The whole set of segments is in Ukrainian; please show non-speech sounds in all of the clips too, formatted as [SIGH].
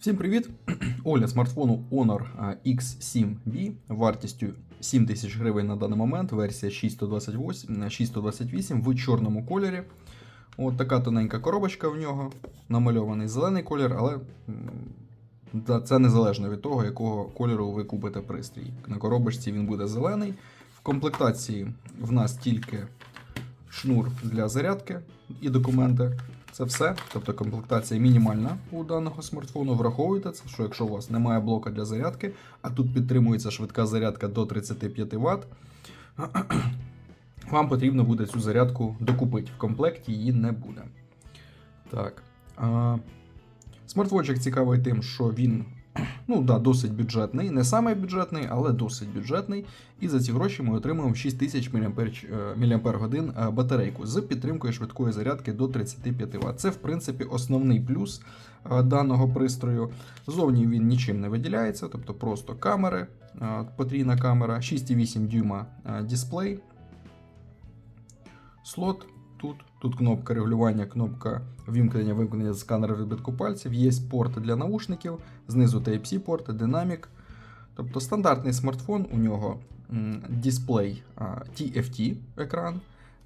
Всім привіт! [CLEARS THROAT] Оля смартфону Honor X7B вартістю 7 тисяч гривень на даний момент, версія 628, 628 в чорному кольорі. От така тоненька коробочка в нього, намальований зелений колір, але це незалежно від того, якого кольору ви купите пристрій. На коробочці він буде зелений. В комплектації в нас тільки шнур для зарядки і документи. Це все. Тобто комплектація мінімальна у даного смартфону. Враховуйте це, що якщо у вас немає блока для зарядки, а тут підтримується швидка зарядка до 35 Вт, [CLEARS THROAT] вам потрібно буде цю зарядку докупити. В комплекті її не буде. Так. Смартфончик цікавий тим, що він ну, да, досить бюджетний. Не самий бюджетний, але досить бюджетний. І за ці гроші ми отримуємо 6000 мАч батарейку з підтримкою швидкої зарядки до 35 Вт. Це, в принципі, основний плюс е, даного пристрою. Зовні він нічим не виділяється, тобто просто камери, е, потрійна камера, 6,8 дюйма е, дисплей. Слот тут. Тут кнопка регулювання, кнопка вимкнення, вимкнення сканера відбитку пальців. Є порти для наушників, знизу Type-C порти, динамік. Тобто стандартний смартфон, у нього дисплей TFT екран,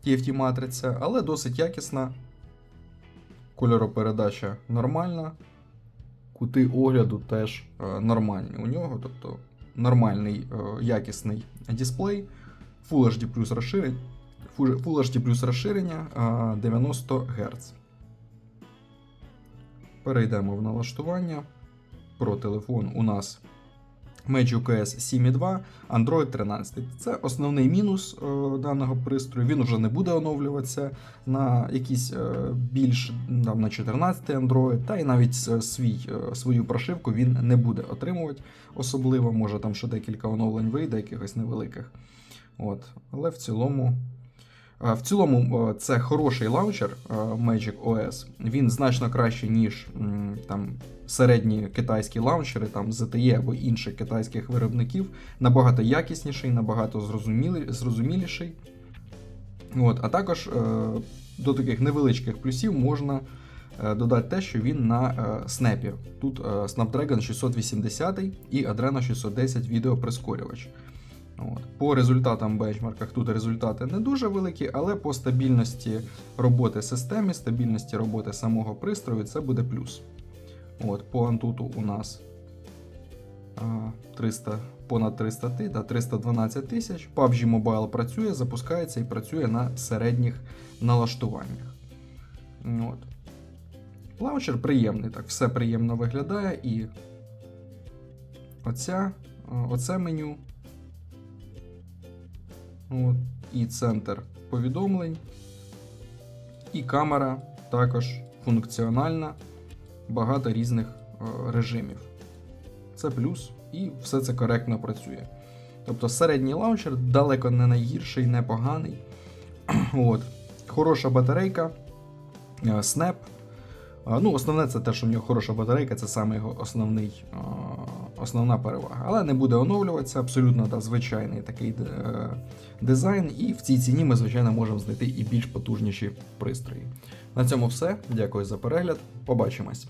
TFT матриця, але досить якісна. Кольоропередача нормальна. Кути огляду теж нормальні у нього, тобто нормальний е, якісний дисплей, Full HD плюс розширення. Full HD плюс розширення 90 Гц. Перейдемо в налаштування. Про телефон у нас Magic OS 7.2, Android 13. Це основний мінус е, даного пристрою. Він вже не буде оновлюватися на якийсь е, більш там, на 14 Android, та й навіть свій, е, свою прошивку він не буде отримувати особливо. Може там ще декілька оновлень вийде, якихось невеликих. От. Але в цілому. А, В цілому, е, це хороший лаунчер е, Magic OS. Він значно кращий, ніж там середні китайські лаунчери, там ZTE або інших китайських виробників. Набагато якісніший, набагато зрозуміліший. От, а також е, до таких невеличких плюсів можна е, додати те, що він на е, снепі. Тут е, Snapdragon 680 і Adreno 610 відеоприскорювач. От. По результатам бенчмарках тут результати не дуже великі, але по стабільності роботи системи, стабільності роботи самого пристрою це буде плюс. От, По Antutu у нас 300, понад 300 ти, да, 312 тисяч. PUBG Mobile працює, запускається і працює на середніх налаштуваннях. От. Лаунчер приємний, так, все приємно виглядає і оця, оце меню. От, і центр повідомлень, і камера також функціональна, багато різних е, режимів. Це плюс, і все це коректно працює. Тобто середній лаунчер далеко не найгірший, не поганий. [CLEARS THROAT] От. Хороша батарейка. А, Ну, основне це те, що в нього хороша батарейка, це саме його основний, основна перевага. Але не буде оновлюватися, абсолютно да, звичайний такий е, дизайн. І в цій ціні ми, звичайно, можемо знайти і більш потужніші пристрої. На цьому все. Дякую за перегляд. Побачимось.